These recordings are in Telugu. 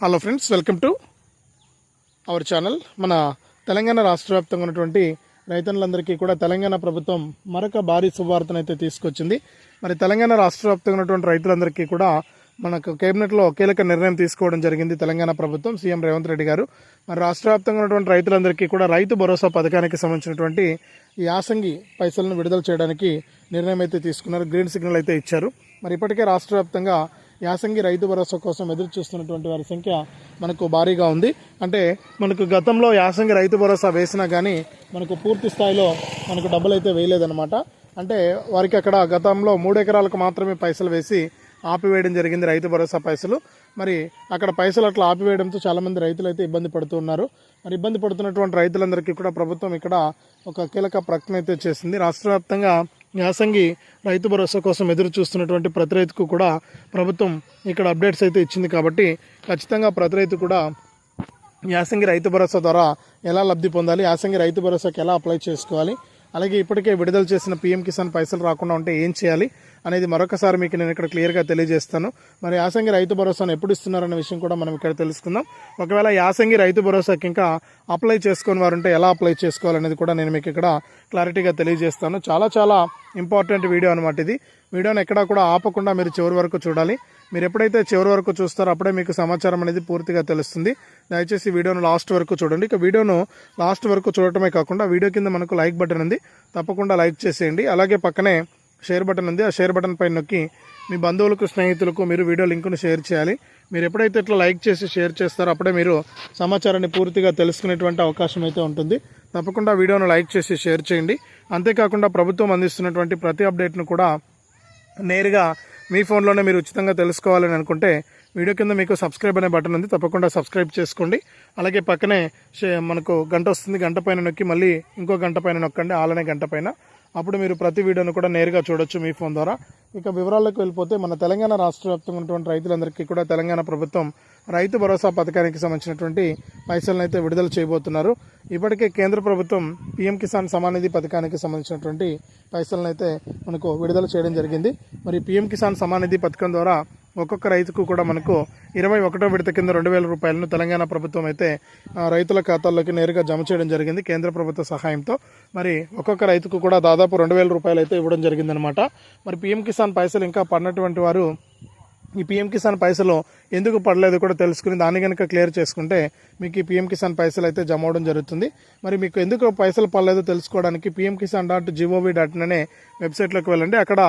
Hello friends welcome to our channel మన తెలంగాణ రాష్ట్ర వ్యాప్తంగా ఉన్నటువంటి రైతన్నులందరికీ కూడా తెలంగాణ ప్రభుత్వం మరొక భారీ శుభవార్తను అయితే తీసుకొచ్చింది. మరి తెలంగాణ రాష్ట్ర వ్యాప్తంగా ఉన్నటువంటి రైతులందరికీ కూడా మనకు కేబినెట్లో కీలక నిర్ణయం తీసుకోవడం జరిగింది తెలంగాణ ప్రభుత్వం సీఎం రేవంత్ రెడ్డి గారు. మరి రాష్ట్ర వ్యాప్తంగా ఉన్నటువంటి రైతులందరికీ కూడా రైతు భరోసా పథకానికి సంబంధించినటువంటి ఈ యాసంగి పైసలను విడుదల చేయడానికి నిర్ణయం అయితే తీసుకున్నారు. గ్రీన్ సిగ్నల్ అయితే ఇచ్చారు. మరి ఇప్పటికే రాష్ట్ర వ్యాప్తంగా యాసంగి రైతు భరోసా కోసం ఎదురు చూస్తున్నటువంటి వారి సంఖ్య మనకు భారీగా ఉంది. అంటే మనకు గతంలో యాసంగి రైతు భరోసా వేసినా కానీ మనకు పూర్తి స్థాయిలో మనకు డబ్బులు అయితే వేయలేదన్నమాట. అంటే వారికి అక్కడ గతంలో మూడు ఎకరాలకు మాత్రమే పైసలు వేసి ఆపివేయడం జరిగింది రైతు భరోసా పైసలు. మరి అక్కడ పైసలు అట్లా ఆపివేయడంతో చాలామంది రైతులు అయితే ఇబ్బంది పడుతున్నారు మరి ఇబ్బంది పడుతున్నటువంటి రైతులందరికీ కూడా ప్రభుత్వం ఇక్కడ ఒక కీలక ప్రకటన అయితే చేసింది. రాష్ట్ర వ్యాప్తంగా యాసంగి రైతు భరోసా కోసం ఎదురు చూస్తున్నటువంటి ప్రతి రైతుకు కూడా ప్రభుత్వం ఇక్కడ అప్డేట్స్ అయితే ఇచ్చింది కాబట్టి ఖచ్చితంగా ప్రతి రైతు కూడా యాసంగి రైతు భరోసా ద్వారా ఎలా లబ్ధి పొందాలి యాసంగి రైతు భరోసాకి ఎలా అప్లై చేసుకోవాలి అలాగే ఇప్పటికే విడుదల చేసిన పీఎం కిసాన్ పైసలు రాకుండా ఉంటే ఏం చేయాలి అనేది మరొకసారి మీకు నేను ఇక్కడ క్లియర్గా తెలియజేస్తాను. మరి యాసంగి రైతు భరోసాను ఎప్పుడు ఇస్తున్నారన్న విషయం కూడా మనం ఇక్కడ తెలుసుకుందాం. ఒకవేళ యాసంగి రైతు భరోసాకి ఇంకా అప్లై చేసుకుని వారు ఉంటే ఎలా అప్లై చేసుకోవాలనేది కూడా నేను మీకు ఇక్కడ క్లారిటీగా తెలియజేస్తాను. చాలా చాలా ఇంపార్టెంట్ వీడియో అనమాట ఇది. వీడియోని ఎక్కడా కూడా ఆపకుండా మీరు చివరి వరకు చూడాలి. మీరు ఎప్పుడైతే చివరి వరకు చూస్తారో అప్పుడే మీకు సమాచారం అనేది పూర్తిగా తెలుస్తుంది. దయచేసి వీడియోను లాస్ట్ వరకు చూడండి. ఇక వీడియోను లాస్ట్ వరకు చూడటమే కాకుండా వీడియో కింద మనకు లైక్ బటన్ ఉంది. తప్పకుండా లైక్ చేసేయండి. అలాగే పక్కనే షేర్ బటన్ ఉంది. ఆ షేర్ బటన్ పైన నొక్కి మీ బంధువులకు స్నేహితులకు మీరు వీడియో లింకును షేర్ చేయాలి. మీరు ఎప్పుడైతే ఇట్లా లైక్ చేసి షేర్ చేస్తారో అప్పుడే మీరు సమాచారాన్ని పూర్తిగా తెలుసుకునేటువంటి అవకాశం అయితే ఉంటుంది. తప్పకుండా వీడియోను లైక్ చేసి షేర్ చేయండి. అంతేకాకుండా ప్రభుత్వం అందిస్తున్నటువంటి ప్రతి అప్డేట్ను కూడా నేరుగా మీ ఫోన్లోనే మీరు ఉచితంగా తెలుసుకోవాలని అనుకుంటే వీడియో కింద మీకు సబ్స్క్రైబ్ అనే బటన్ ఉంది. తప్పకుండా సబ్స్క్రైబ్ చేసుకోండి. అలాగే పక్కనే మనకు గంట వస్తుంది. గంట పైన నొక్కి మళ్ళీ ఇంకో గంట పైన నొక్కండి. ఆలనే గంట పైన. అప్పుడు మీరు ప్రతి వీడియోను కూడా నేరుగా చూడొచ్చు మీ ఫోన్ ద్వారా. ఇక వివరాల్లోకి వెళ్ళిపోతే మన తెలంగాణ రాష్ట్ర వ్యాప్తంగా ఉన్నటువంటి రైతులందరికీ కూడా తెలంగాణ ప్రభుత్వం రైతు భరోసా పథకానికి సంబంధించినటువంటి పైసలను అయితే విడుదల చేయబోతున్నారు. ఇప్పటికే కేంద్ర ప్రభుత్వం పీఎం కిసాన్ సమానిధి పథకానికి సంబంధించినటువంటి పైసలను అయితే మనకు విడుదల చేయడం జరిగింది. మరి పీఎం కిసాన్ సమానిధి పథకం ద్వారా ఒక్కొక్క రైతుకు కూడా మనకు ఇరవై ఒకటో విడత కింద రెండు వేల రూపాయలను తెలంగాణ ప్రభుత్వం అయితే రైతుల ఖాతాల్లోకి నేరుగా జమ చేయడం జరిగింది కేంద్ర ప్రభుత్వ సహాయంతో. మరి ఒక్కొక్క రైతుకు కూడా దాదాపు రెండు వేల రూపాయలు అయితే ఇవ్వడం జరిగిందనమాట మరి పీఎం కిసాన్ పైసలు ఇంకా పడినటువంటి వారు ఈ పీఎం కిసాన్ పైసలు ఎందుకు పడలేదు కూడా తెలుసుకుని దాన్ని కనుక క్లియర్ చేసుకుంటే మీకు ఈ పీఎం కిసాన్ పైసలు అయితే జమ అవడం జరుగుతుంది. మరి మీకు ఎందుకు పైసలు పడలేదో తెలుసుకోవడానికి PM Kisan dot G O V dot అనే వెబ్సైట్లోకి వెళ్ళండి. అక్కడ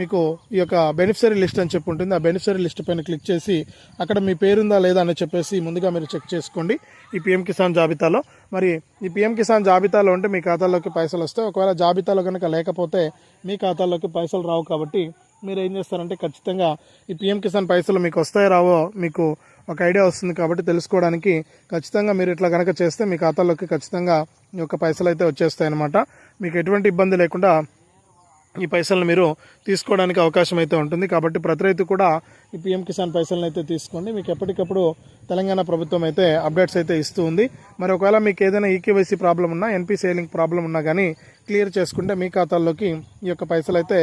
మీకు ఈ యొక్క బెనిఫిషరీ లిస్ట్ అని చెప్పి ఉంటుంది. ఆ బెనిఫిషరీ లిస్ట్ పైన క్లిక్ చేసి అక్కడ మీ పేరుందా లేదా అని చెప్పేసి ముందుగా మీరు చెక్ చేసుకోండి ఈ పీఎం కిసాన్ జాబితాలో. మరి ఈ పీఎం కిసాన్ జాబితాలో ఉంటే మీ ఖాతాలోకి పైసలు వస్తాయి. ఒకవేళ జాబితాలో కనుక లేకపోతే మీ ఖాతాలోకి పైసలు రావు కాబట్టి మీరు ఏం చేస్తారంటే ఖచ్చితంగా ఈ పిఎం కిసాన్ పైసలు మీకు వస్తాయో రావో మీకు ఒక ఐడియా వస్తుంది కాబట్టి తెలుసుకోవడానికి ఖచ్చితంగా మీరు ఇట్లా కనుక చేస్తే మీ ఖాతాలోకి ఖచ్చితంగా ఈ యొక్క పైసలు అయితే వచ్చేస్తాయి అనమాట మీకు ఎటువంటి ఇబ్బంది లేకుండా ఈ పైసలను మీరు తీసుకోవడానికి అవకాశం అయితే ఉంటుంది. కాబట్టి ప్రతి రైతు కూడా ఈ పిఎం కిసాన్ పైసలను అయితే తీసుకోండి. మీకు ఎప్పటికప్పుడు తెలంగాణ ప్రభుత్వం అయితే అప్డేట్స్ అయితే ఇస్తూ ఉంది. మరి ఒకవేళ మీకు ఏదైనా ఈకేవైసీ ప్రాబ్లం ఉన్నా ఎన్పీ సేలింగ్ ప్రాబ్లం ఉన్నా కానీ క్లియర్ చేసుకుంటే మీ ఖాతాల్లోకి ఈ యొక్క పైసలు అయితే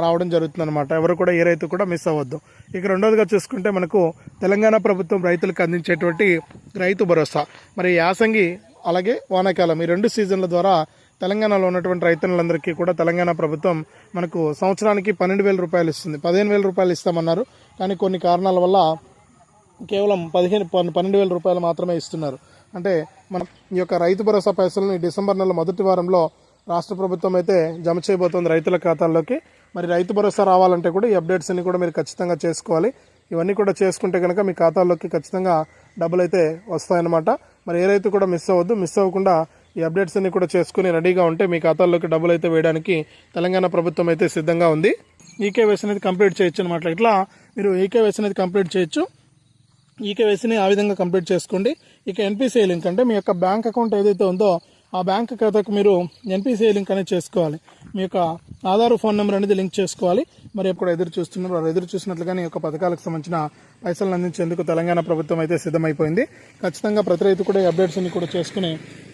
రావడం జరుగుతుంది అనమాట ఎవరు కూడా ఏ రైతు కూడా మిస్ అవ్వద్దు. ఇక రెండోదిగా చూసుకుంటే మనకు తెలంగాణ ప్రభుత్వం రైతులకు అందించేటువంటి రైతు భరోసా. మరి యాసంగి అలాగే వానాకాలం ఈ రెండు సీజన్ల ద్వారా తెలంగాణలో ఉన్నటువంటి రైతులందరికీ కూడా తెలంగాణ ప్రభుత్వం మనకు సంవత్సరానికి పన్నెండు వేల రూపాయలు ఇస్తుంది. పదిహేను వేల రూపాయలు ఇస్తామన్నారు. కానీ కొన్ని కారణాల వల్ల కేవలం పదిహేను పన్నెండు వేల రూపాయలు మాత్రమే ఇస్తున్నారు. అంటే మనం ఈ యొక్క రైతు భరోసా పైసలను డిసెంబర్ నెల మొదటి వారంలో రాష్ట్ర ప్రభుత్వం అయితే జమ చేయబోతోంది రైతుల ఖాతాల్లోకి. మరి రైతు భరోసా రావాలంటే కూడా ఈ అప్డేట్స్ అన్ని కూడా మీరు ఖచ్చితంగా చేసుకోవాలి. ఇవన్నీ కూడా చేసుకుంటే కనుక మీ ఖాతాల్లోకి ఖచ్చితంగా డబ్బులు అయితే వస్తాయన్నమాట. మరి ఏ రైతు కూడా మిస్ అవ్వద్దు. మిస్ అవ్వకుండా ఈ అప్డేట్స్ అన్ని కూడా చేసుకుని రెడీగా ఉంటే మీ ఖాతాల్లోకి డబ్బులు అయితే వేయడానికి తెలంగాణ ప్రభుత్వం అయితే సిద్ధంగా ఉంది. ఈకేవైసీ అనేది కంప్లీట్ చేయొచ్చు అనమాట ఇట్లా మీరు ఈకేవైసీ అనేది కంప్లీట్ చేయొచ్చు. ఈకేవైసీని ఆ విధంగా కంప్లీట్ చేసుకోండి. ఇక ఎన్పిసిఐ లింక్ అంటే మీ యొక్క బ్యాంక్ అకౌంట్ ఏదైతే ఉందో ఆ బ్యాంక్ ఖాతాకు మీరు ఎన్పిసిఐ లింక్ అనేది చేసుకోవాలి. మీ యొక్క ఆధార్ ఫోన్ నెంబర్ అనేది లింక్ చేసుకోవాలి. మరి ఎప్పుడు ఎదురు చూస్తున్నారు? వారు ఎదురు చూసినట్లుగానే ఈ యొక్క పథకాలకు సంబంధించిన పైసలను అందించేందుకు తెలంగాణ ప్రభుత్వం అయితే సిద్ధమైపోయింది. ఖచ్చితంగా ప్రతి రైతు కూడా ఈ అప్డేట్స్ అన్ని కూడా చేసుకుని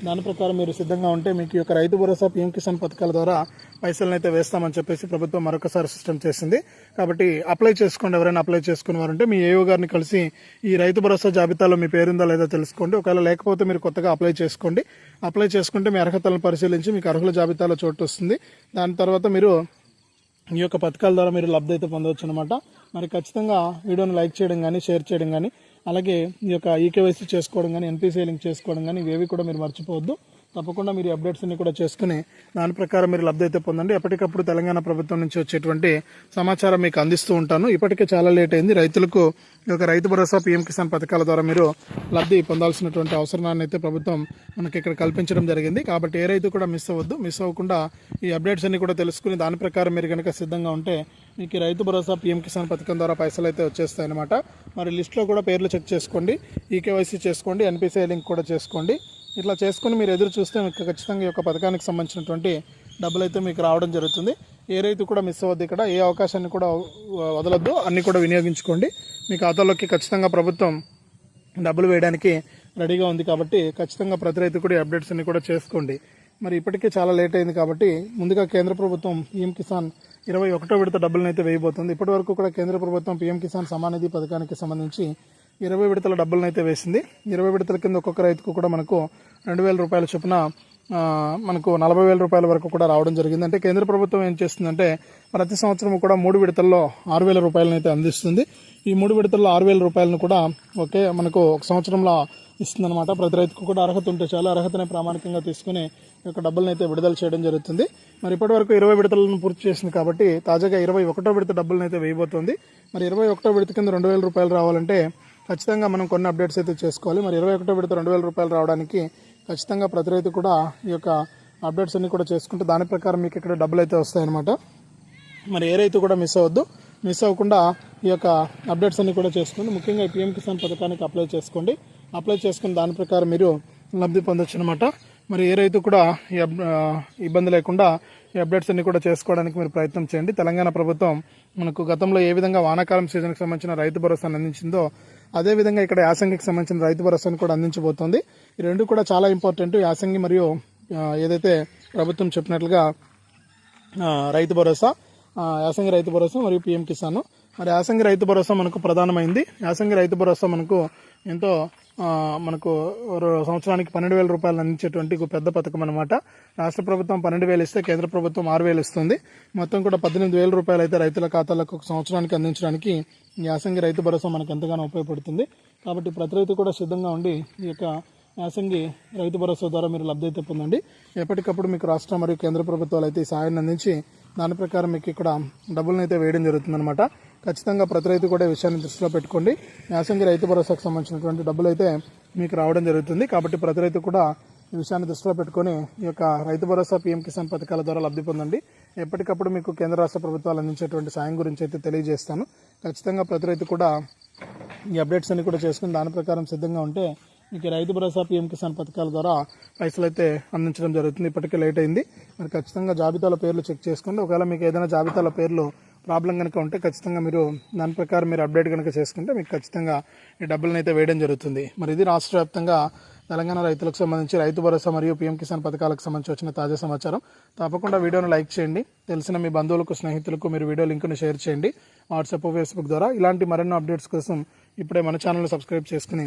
దాని ప్రకారం మీరు సిద్ధంగా ఉంటే మీకు ఈ యొక్క రైతు భరోసా పీఎం కిసాన్ పథకాల ద్వారా పైసలను అయితే వేస్తామని చెప్పేసి ప్రభుత్వం మరొకసారి సిస్టమ్ చేసింది. కాబట్టి అప్లై చేసుకోండి. ఎవరైనా అప్లై చేసుకునే వారంటే మీ ఏఓ గారిని కలిసి ఈ రైతు భరోసా జాబితాలో మీ పేరుందా లేదా తెలుసుకోండి. ఒకవేళ లేకపోతే మీరు కొత్తగా అప్లై చేసుకోండి. అప్లై చేసుకుంటే మీ అర్హతలను పరిశీలించి మీకు అర్హుల జాబితాలో చోటు వస్తుంది. దాని తర్వాత మీరు ఈ యొక్క పథకాల ద్వారా మీరు లబ్ధి అయితే పొందవచ్చు అనమాట మరి ఖచ్చితంగా వీడియోని లైక్ చేయడం కానీ షేర్ చేయడం కానీ అలాగే ఈ యొక్క ఈకేవైసీ చేసుకోవడం కానీ ఎన్పీసీ లింక్ చేసుకోవడం కానీ ఇవేవి కూడా మీరు మర్చిపోవద్దు. తప్పకుండా మీరు అప్డేట్స్ అన్ని కూడా చేసుకుని దాని ప్రకారం మీరు లబ్ధి అయితే పొందండి. ఎప్పటికప్పుడు తెలంగాణ ప్రభుత్వం నుంచి వచ్చేటువంటి సమాచారం మీకు అందిస్తూ ఉంటాను. ఇప్పటికే చాలా లేట్ అయింది. రైతులకు ఈ యొక్క రైతు భరోసా పీఎం కిసాన్ పథకాల ద్వారా మీరు లబ్ధి పొందాల్సినటువంటి అవసరాన్ని అయితే ప్రభుత్వం మనకి ఇక్కడ కల్పించడం జరిగింది. కాబట్టి ఏ రైతు కూడా మిస్ అవ్వద్దు. మిస్ అవ్వకుండా ఈ అప్డేట్స్ అన్ని కూడా తెలుసుకుని దాని ప్రకారం మీరు కనుక సిద్ధంగా ఉంటే మీకు రైతు భరోసా పీఎం కిసాన్ పథకం ద్వారా పైసలు అయితే వచ్చేస్తాయన్నమాట. మరి లిస్ట్లో కూడా పేర్లు చెక్ చేసుకోండి. ఈకేవైసీ చేసుకోండి. ఎన్పిసిఐ లింక్ కూడా చేసుకోండి. ఇట్లా చేసుకుని మీరు ఎదురు చూస్తే మీకు ఖచ్చితంగా ఈ యొక్క పథకానికి సంబంధించినటువంటి డబ్బులు అయితే మీకు రావడం జరుగుతుంది. ఏ రైతు కూడా మిస్ అవ్వద్దు ఇక్కడ. ఏ అవకాశాన్ని కూడా వదలొద్దు. అన్నీ కూడా వినియోగించుకోండి. మీ ఖాతాలోకి ఖచ్చితంగా ప్రభుత్వం డబ్బులు వేయడానికి రెడీగా ఉంది కాబట్టి ఖచ్చితంగా ప్రతి రైతు కూడా అప్డేట్స్ అన్ని కూడా చేసుకోండి. మరి ఇప్పటికే చాలా లేట్ అయింది కాబట్టి ముందుగా కేంద్ర ప్రభుత్వం పీఎం కిసాన్ ఇరవై ఒకటో విడత డబ్బులను అయితే వేయబోతుంది. ఇప్పటి వరకు కూడా కేంద్ర ప్రభుత్వం పీఎం కిసాన్ సమానిధి పథకానికి సంబంధించి ఇరవై విడతల డబ్బులను అయితే వేసింది. ఇరవై విడతల కింద ఒక్కొక్క రైతుకు కూడా మనకు రెండు వేల రూపాయల చొప్పున మనకు నలభై వేల రూపాయల వరకు కూడా రావడం జరిగింది. అంటే కేంద్ర ప్రభుత్వం ఏం చేస్తుందంటే ప్రతి సంవత్సరం కూడా మూడు విడతల్లో ఆరు వేల రూపాయలను అయితే అందిస్తుంది. ఈ మూడు విడతల్లో ఆరు వేల రూపాయలను కూడా ఒకే మనకు ఒక సంవత్సరంలో ఇస్తుందన్నమాట. ప్రతి రైతుకు కూడా అర్హత ఉంటే చాలు. అర్హతని ప్రామాణికంగా తీసుకుని యొక్క డబ్బులను అయితే విడుదల చేయడం జరుగుతుంది. మరి ఇప్పటి వరకు ఇరవై విడతలను పూర్తి చేసింది కాబట్టి తాజాగా ఇరవై ఒకటో విడత డబ్బులను అయితే వేయబోతోంది. మరి ఇరవై ఒకటో విడత కింద రెండు వేల రూపాయలు రావాలంటే ఖచ్చితంగా మనం కొన్ని అప్డేట్స్ అయితే చేసుకోవాలి. మరి ఇరవై ఒకటో విడత రెండు వేల రూపాయలు రావడానికి ఖచ్చితంగా ప్రతి రైతు కూడా ఈ యొక్క అప్డేట్స్ అన్ని కూడా చేసుకుంటే దాని ప్రకారం మీకు ఇక్కడ డబ్బులు అయితే వస్తాయన్నమాట. మరి ఏ రైతు కూడా మిస్ అవ్వద్దు. మిస్ అవ్వకుండా ఈ యొక్క అప్డేట్స్ అన్ని కూడా చేసుకోండి. ముఖ్యంగా ఈ పిఎం కిసాన్ పథకానికి అప్లై చేసుకోండి. అప్లై చేసుకుని దాని ప్రకారం మీరు లబ్ధి పొందొచ్చు అనమాట మరి ఏ రైతు కూడా ఈ ఇబ్బంది లేకుండా ఈ అప్డేట్స్ అన్ని కూడా చేసుకోవడానికి మీరు ప్రయత్నం చేయండి. తెలంగాణ ప్రభుత్వం మనకు గతంలో ఏ విధంగా వానాకాలం సీజన్కి సంబంధించిన రైతు భరోసాను అందించిందో అదే విధంగా ఇక్కడ యాసంగికి సంబంధించిన రైతు భరోసాను కూడా అందించబోతోంది. ఈ రెండు కూడా చాలా ఇంపార్టెంట్. యాసంగి మరియు ఏదైతే ప్రభుత్వం చెప్పినట్లుగా రైతు భరోసా యాసంగి రైతు భరోసా మరియు పిఎం కిసాన్. మరి యాసంగి రైతు భరోసా మనకు ప్రధానమైంది. యాసంగి రైతు భరోసా మనకు ఎంతో మనకు సంవత్సరానికి పన్నెండు వేల రూపాయలు అందించేటువంటి ఒక పెద్ద పథకం అనమాట రాష్ట్ర ప్రభుత్వం పన్నెండు వేలు ఇస్తే కేంద్ర ప్రభుత్వం ఆరు వేలు ఇస్తుంది. మొత్తం కూడా పద్దెనిమిది వేల రూపాయలు అయితే రైతుల ఖాతాలకు ఒక సంవత్సరానికి అందించడానికి యాసంగి రైతు భరోసా మనకు ఎంతగానో ఉపయోగపడుతుంది. కాబట్టి ప్రతి రైతు కూడా సిద్ధంగా ఉండి ఈ యొక్క యాసంగి రైతు భరోసా ద్వారా మీరు లబ్ధి అయితే పొందండి. ఎప్పటికప్పుడు మీకు రాష్ట్ర మరియు కేంద్ర ప్రభుత్వాలు అయితే ఈ సహాయాన్ని అందించి దాని ప్రకారం మీకు ఇక్కడ డబ్బులను అయితే వేయడం జరుగుతుందన్నమాట. ఖచ్చితంగా ప్రతి రైతు కూడా విషయాన్ని దృష్టిలో పెట్టుకోండి. యాసంగి రైతు భరోసాకు సంబంధించినటువంటి డబ్బులు అయితే మీకు రావడం జరుగుతుంది. కాబట్టి ప్రతి రైతు కూడా ఈ విషయాన్ని దృష్టిలో పెట్టుకొని ఈ యొక్క రైతు భరోసా పీఎం కిసాన్ పథకాల ద్వారా లబ్ధి పొందండి. ఎప్పటికప్పుడు మీకు కేంద్ర రాష్ట్ర ప్రభుత్వాలు అందించేటువంటి సాయం గురించి అయితే తెలియజేస్తాను. ఖచ్చితంగా ప్రతి రైతు కూడా ఈ అప్డేట్స్ అన్ని కూడా చేసుకుని దాని ప్రకారం సిద్ధంగా ఉంటే మీకు రైతు భరోసా పీఎం కిసాన్ పథకాల ద్వారా పైసలు అయితే అందించడం జరుగుతుంది. ఇప్పటికే లేట్ అయింది. మరి ఖచ్చితంగా జాబితాలో పేర్లు చెక్ చేసుకోండి. ఒకవేళ మీకు ఏదైనా జాబితాలో పేర్లు ప్రాబ్లం కనుక ఉంటే ఖచ్చితంగా మీరు దాని ప్రకారం మీరు అప్డేట్ కనుక చేసుకుంటే మీకు ఖచ్చితంగా ఈ డబ్బులను అయితే వేయడం జరుగుతుంది. మరి ఇది రాష్ట్ర వ్యాప్తంగా తెలంగాణ రైతులకు సంబంధించి రైతు భరోసా మరియు పీఎం కిసాన్ పథకాలకు సంబంధించి వచ్చిన తాజా సమాచారం. తప్పకుండా వీడియోను లైక్ చేయండి. తెలిసిన మీ బంధువులకు స్నేహితులకు మీరు వీడియో లింక్ను షేర్ చేయండి. వాట్సాప్ ఫేస్బుక్ ద్వారా ఇలాంటి మరెన్నో అప్డేట్స్ కోసం ఇప్పుడే మన ఛానల్ సబ్స్క్రైబ్ చేసుకుని